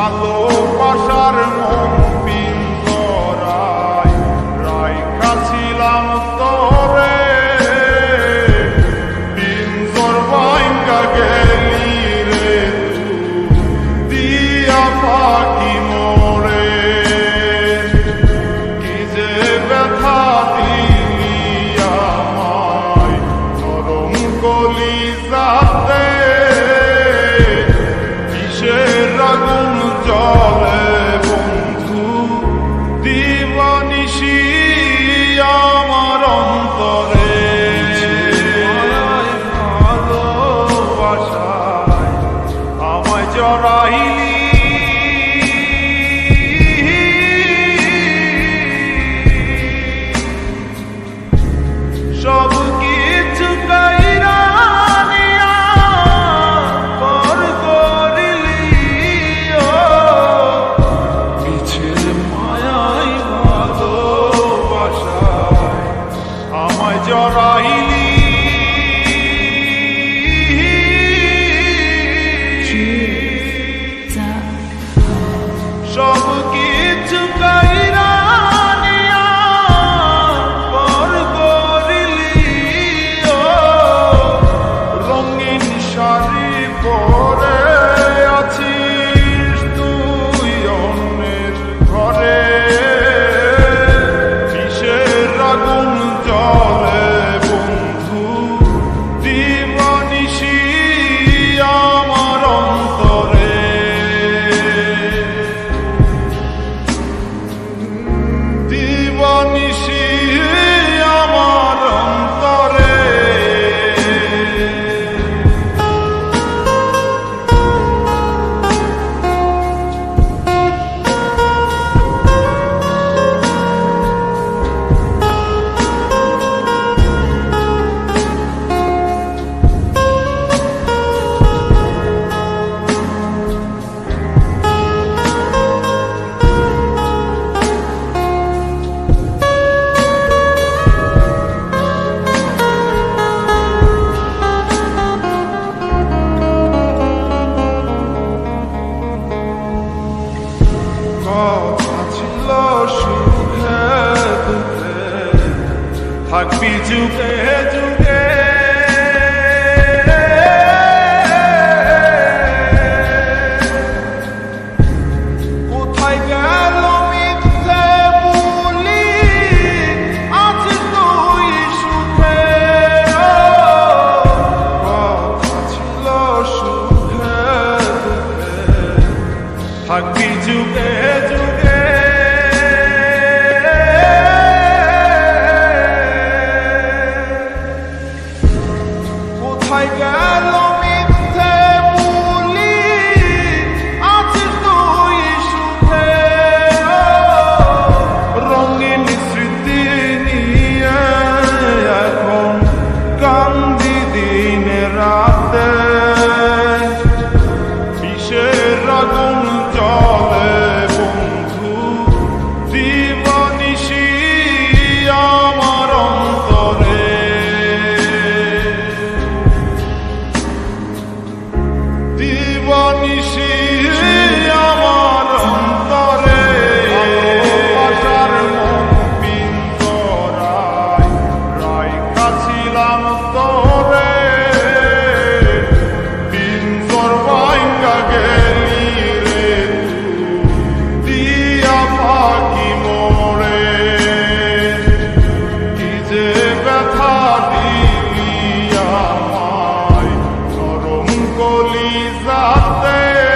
ভালোবাসার মন পিন্দরায় রাইখা ছিলাম তোরে। পিঞ্জর বাইঙ্গা গেলি রে দিয়া পাখি মোরে। কি যে ব্যথা দিলি আমায়। নরম কলি যাতে আগুন strong. থাকবি যুগে যুগে। কোথায় গেল মিথ্যে বলি? আজ তুই সুখে ছিল সুখে। থাকবি Deus.